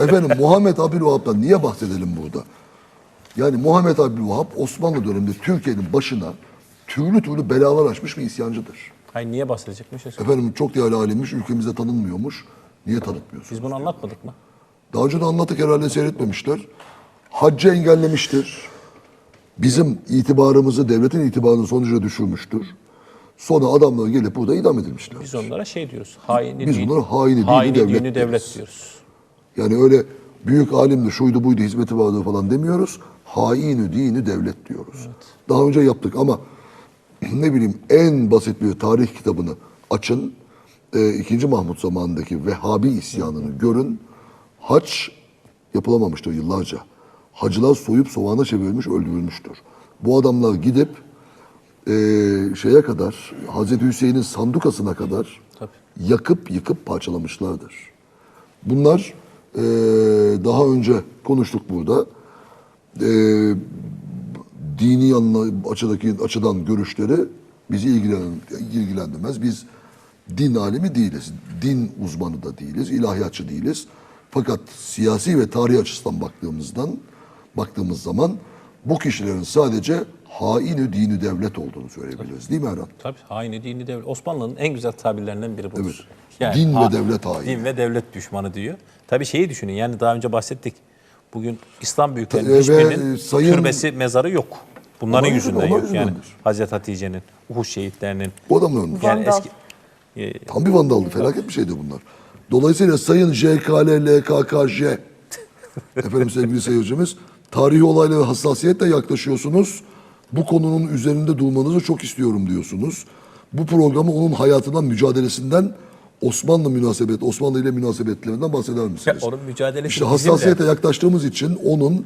Efendim Muhammed Abdülvahap'tan niye bahsedelim burada? Yani Muhammed Abdülvahap Osmanlı döneminde Türkiye'nin başına türlü türlü belalar açmış bir isyancıdır. Hayır niye bahsedecekmiş? Efendim çok değerli alimmiş, ülkemizde tanınmıyormuş. Niye tanıtmıyorsunuz? Biz bunu anlatmadık mı? Daha önce de anlattık herhalde seyretmemişler. Haccı engellemiştir. Bizim itibarımızı, devletin itibarını sonuca düşürmüştür. Sonra adamlar gelip burada idam edilmişler. Biz onlara şey diyoruz. Haini Biz din- onlara haini haini devlet dini devlet diyoruz. diyoruz. Yani öyle büyük alimdi, şuydu buydu, hizmeti vardı falan demiyoruz. Haini dini devlet diyoruz. Daha önce yaptık ama ne bileyim en basit bir tarih kitabını açın. E, 2. Mahmut zamanındaki Vehhabi isyanını görün. Haç yapılamamıştır yıllarca. Hacılar soyup soğana çevirmiş, öldürülmüştür. Bu adamlar gidip e, şeye kadar, Hazreti Hüseyin'in sandukasına kadar Tabii. yakıp yıkıp parçalamışlardır. Bunlar e, daha önce konuştuk burada. E, dini anla, açıdaki açıdan görüşleri bizi ilgilen, ilgilendirmez. Biz din alemi değiliz. Din uzmanı da değiliz. ilahiyatçı değiliz. Fakat siyasi ve tarih açısından baktığımızdan baktığımız zaman bu kişilerin sadece haini dini devlet olduğunu söyleyebiliriz. Değil mi Erhan? Tabii haini dini devlet. Osmanlı'nın en güzel tabirlerinden biri budur. Din ve devlet haini. Din ve devlet düşmanı diyor. Tabii şeyi düşünün yani daha önce bahsettik. Bugün İslam büyüklerinin hiçbirinin e, sayın- türbesi, mezarı yok. Bunların yüzünden yok. onlar Yani yüzündendir. Hazreti Hatice'nin, Uhud şehitlerinin. Bu adamın önünde. Yani Vandal. eski e, Tam bir vandaldı. Felaket bir şeydi bunlar. Dolayısıyla Sayın JKL, LKKJ efendim sevgili seyircimiz tarihi olaylara hassasiyetle yaklaşıyorsunuz. Bu konunun üzerinde durmanızı çok istiyorum diyorsunuz. Bu programı onun hayatından, mücadelesinden Osmanlı münasebet, Osmanlı ile münasebetlerinden bahseder misiniz? onun mücadelesi İşte bizimle. hassasiyete yaklaştığımız için onun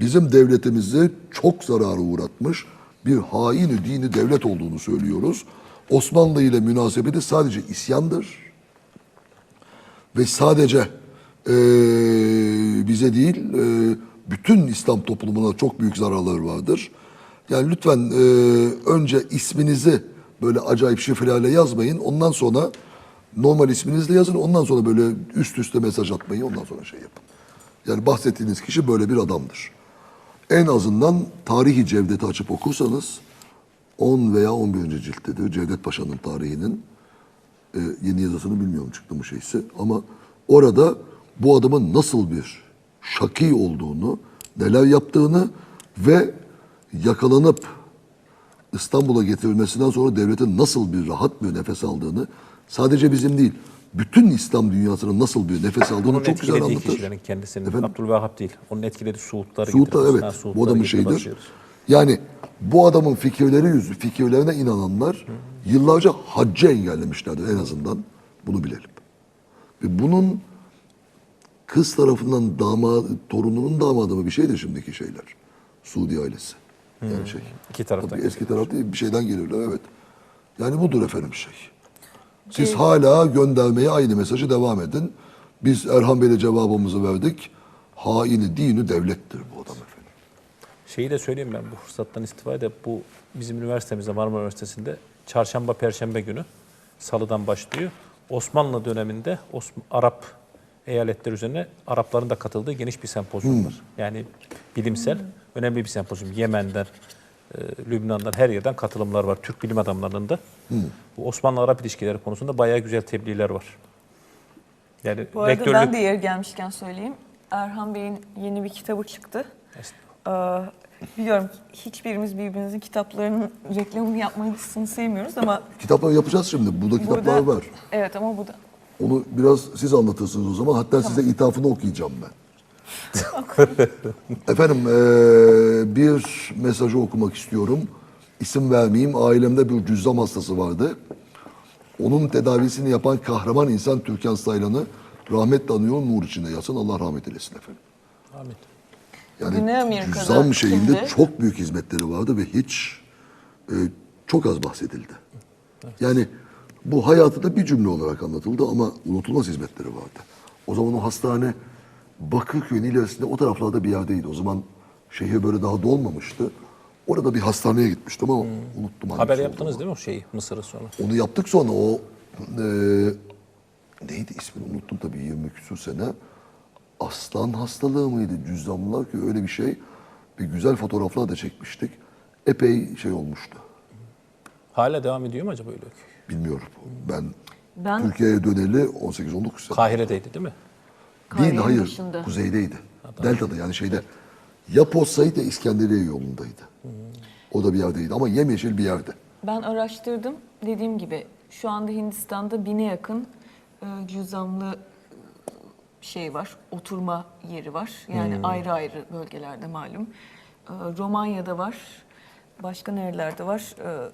bizim devletimizi çok zarara uğratmış bir haini dini devlet olduğunu söylüyoruz. Osmanlı ile münasebeti sadece isyandır. Ve sadece eee, bize değil, eee, bütün İslam toplumuna çok büyük zararları vardır. Yani lütfen eee, önce isminizi böyle acayip şifrelerle yazmayın. Ondan sonra normal isminizle yazın. Ondan sonra böyle üst üste mesaj atmayı ondan sonra şey yapın. Yani bahsettiğiniz kişi böyle bir adamdır. En azından tarihi Cevdet'i açıp okursanız 10 veya 11. cilttedir Cevdet Paşa'nın tarihinin e, yeni yazısını bilmiyorum çıktı mı şeysi ama orada bu adamın nasıl bir şaki olduğunu, neler yaptığını ve yakalanıp İstanbul'a getirilmesinden sonra devletin nasıl bir rahat bir nefes aldığını sadece bizim değil, bütün İslam dünyasının nasıl bir nefes aldığını Bunun çok güzel anlatır. kişilerin kendisinin. Efendim? Abdülvahap değil. Onun etkilediği Suudları Suudlar evet Ha, bu adamın şeyidir. basıyoruz. Yani bu adamın fikirleri yüzü, fikirlerine inananlar yıllarca haccı engellemişlerdir en azından. Bunu bilelim. Ve bunun kız tarafından damat, torununun damadı mı bir şeydir şimdiki şeyler. Suudi ailesi. Yani şey. İki taraftan. Tabii eski taraf değil bir şeyden geliyorlar evet. Yani budur efendim şey. Siz hala göndermeye aynı mesajı devam edin. Biz Erhan Bey'le cevabımızı verdik. Haini dini devlettir bu adam efendim. Şeyi de söyleyeyim ben bu fırsattan istifade de bu bizim üniversitemizde Marmara Üniversitesi'nde çarşamba perşembe günü salıdan başlıyor. Osmanlı döneminde Osm- Arap eyaletler üzerine Arapların da katıldığı geniş bir sempozyum var. Yani bilimsel önemli bir sempozyum. Yemen'den, e, Lübnan'dan her yerden katılımlar var. Türk bilim adamlarının da. Bu Osmanlı-Arap ilişkileri konusunda bayağı güzel tebliğler var. Yani Bu arada rektörlük- ben de yeri gelmişken söyleyeyim. Erhan Bey'in yeni bir kitabı çıktı. Ee, biliyorum hiçbirimiz birbirimizin kitaplarının reklamını yapmasını sevmiyoruz ama Kitapları yapacağız şimdi. Burada kitaplar burada... var. Evet ama bu da... Onu biraz siz anlatırsınız o zaman. Hatta size ithafını okuyacağım ben. Efendim eee, bir mesajı okumak istiyorum. İsim vermeyeyim. Ailemde bir cüzzam hastası vardı. Onun tedavisini yapan kahraman insan Türkan Saylan'ı rahmetle anıyorum. Nur içinde yatsın. Allah rahmet eylesin efendim. Ahmet. Yani cüzzam şeyinde kimdi? çok büyük hizmetleri vardı ve hiç e, çok az bahsedildi. Yani bu hayatı da bir cümle olarak anlatıldı ama unutulmaz hizmetleri vardı. O zaman o hastane Bakırköy'ün ilerisinde o taraflarda bir yerdeydi. O zaman şehir böyle daha dolmamıştı. Orada bir hastaneye gitmiştim ama unuttum. hangisi Haber olduğunu. yaptınız değil mi o şeyi Mısır'ı sonra? Onu yaptık sonra o e, neydi ismini unuttum tabii 20 küsur sene. aslan hastalığı mıydı? Cüzdanlar ki öyle bir şey. Bir güzel fotoğraflar da çekmiştik. Epey şey olmuştu. Hala devam ediyor mu acaba öyle? Bilmiyorum. Ben, Ben Türkiye'ye döneli 18-19 sene. Kahire'deydi değil mi? Değil hayır. dışında. Kuzeydeydi. Delta'da yani şeyde. Ya Potsa'ydı ya İskenderiye yolundaydı. O da bir yerdeydi ama yemyeşil bir yerde. Ben araştırdım. Dediğim gibi şu anda Hindistan'da bine yakın e, cüzamlı şey var. Oturma yeri var. Yani ayrı ayrı bölgelerde malum. E, Romanya'da var. Başka nerelerde var? E,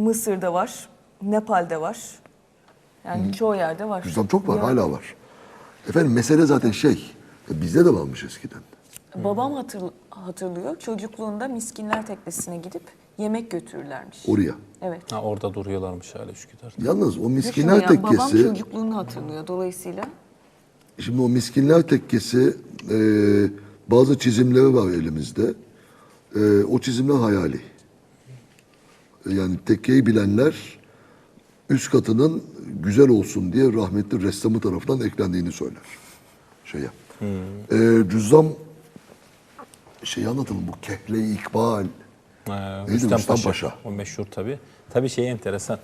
Mısır'da var. Nepal'de var. Yani çoğu yerde var. Cüzdan çok var, Yani hala var. Efendim mesele zaten şey, e, bizde de varmış eskiden. Babam hatır, hatırlıyor. Çocukluğunda miskinler teknesine gidip yemek götürürlermiş. Oraya. Evet. Ha, orada duruyorlarmış hala Üsküdar'da. Yalnız o Düşün miskinler ya, Babam tekkesi, çocukluğunu hatırlıyor dolayısıyla. şimdi o miskinler tekkesi e, bazı çizimleri var elimizde. E, o çizimler hayali. E, yani tekkeyi bilenler üst katının güzel olsun diye rahmetli ressamı tarafından eklendiğini söyler. Şeye. E, cüzzam şeyi anlatalım bu Kekle-i İkbal. Ee, Neydi? Rüstem, Rüstem Paşa. Paşa. O meşhur tabii. Tabii şey enteresan.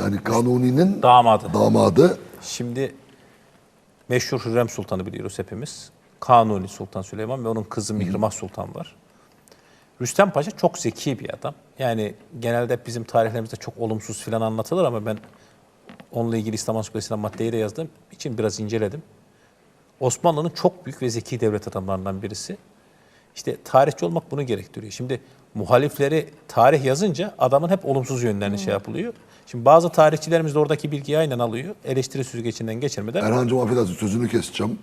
Yani Kanuni'nin Damadı. damadı Şimdi meşhur Hürrem Sultan'ı biliyoruz hepimiz. Kanuni Sultan Süleyman ve onun kızı Mihrimah Sultan var. Rüstem Paşa çok zeki bir adam. Yani genelde bizim tarihlerimizde çok olumsuz filan anlatılır ama ben onunla ilgili İslam Ansiklopedisi'nden maddeyi de yazdığım için biraz inceledim. Osmanlı'nın çok büyük ve zeki devlet adamlarından birisi. İşte tarihçi olmak bunu gerektiriyor. Şimdi muhalifleri tarih yazınca adamın hep olumsuz yönlerini şey yapılıyor. Şimdi bazı tarihçilerimiz de oradaki bilgiyi aynen alıyor. Eleştiri süzgecinden geçirmeden Erhan'cığım affedersin sözünü keseceğim.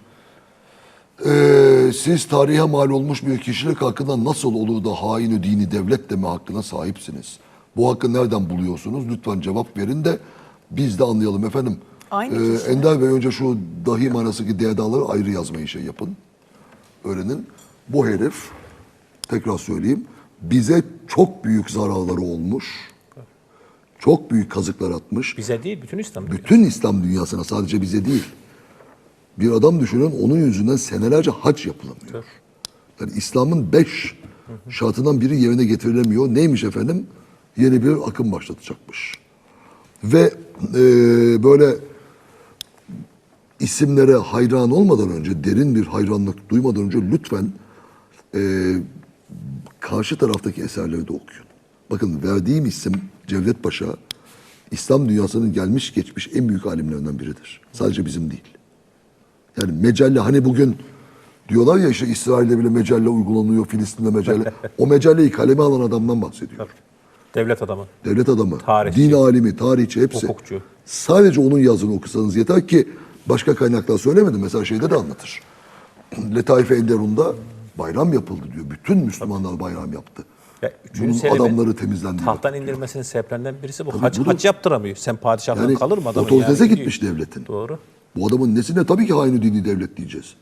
Ee, siz tarihe mal olmuş bir kişilik hakkında nasıl olur da haini dini devlet deme hakkına sahipsiniz? Bu hakkı nereden buluyorsunuz? Lütfen cevap verin de biz de anlayalım efendim. Aynı Ee. Ender Bey önce şu dahi manasındaki dedaları ayrı yazmayı şey yapın. Öğrenin. Bu herif, tekrar söyleyeyim, bize çok büyük zararları olmuş. Çok büyük kazıklar atmış. bize değil bütün İslam dünyası. Bütün İslam dünyasına sadece bize değil. Bir adam düşünün onun yüzünden senelerce hac yapılamıyor. Yani İslam'ın beş şartından biri yerine getirilemiyor. Neymiş efendim? Yeni bir akım başlatacakmış. Ve e, böyle isimlere hayran olmadan önce, derin bir hayranlık duymadan önce lütfen e, karşı taraftaki eserleri de okuyun. Bakın verdiğim isim Cevdet Paşa, İslam dünyasının gelmiş geçmiş en büyük alimlerinden biridir. Sadece bizim değil. Yani mecelle hani bugün diyorlar ya işte İsrail'de bile mecelle uygulanıyor, Filistin'de mecelle. o mecelleyi kaleme alan adamdan bahsediyor. Devlet adamı. Devlet adamı, Tarihçi. din alimi, tarihçi hepsi. Hukukçu. Sadece onun yazını okusanız yeter ki başka kaynaklar söylemedim. Mesela şeyde de anlatır. Letaif-i Enderun'da bayram yapıldı diyor. Bütün Müslümanlar bayram yaptı. Ya, Bunun adamları temizlendi. Tahttan indirmesinin sebeplerinden birisi bu. Hac, budur. hac yaptıramıyor. Sen padişahlığı Yani kalır mı adamın? otoritese yani? gitmiş devletin. Doğru. Bu adamın nesine tabii ki haini dini devlet diyeceğiz.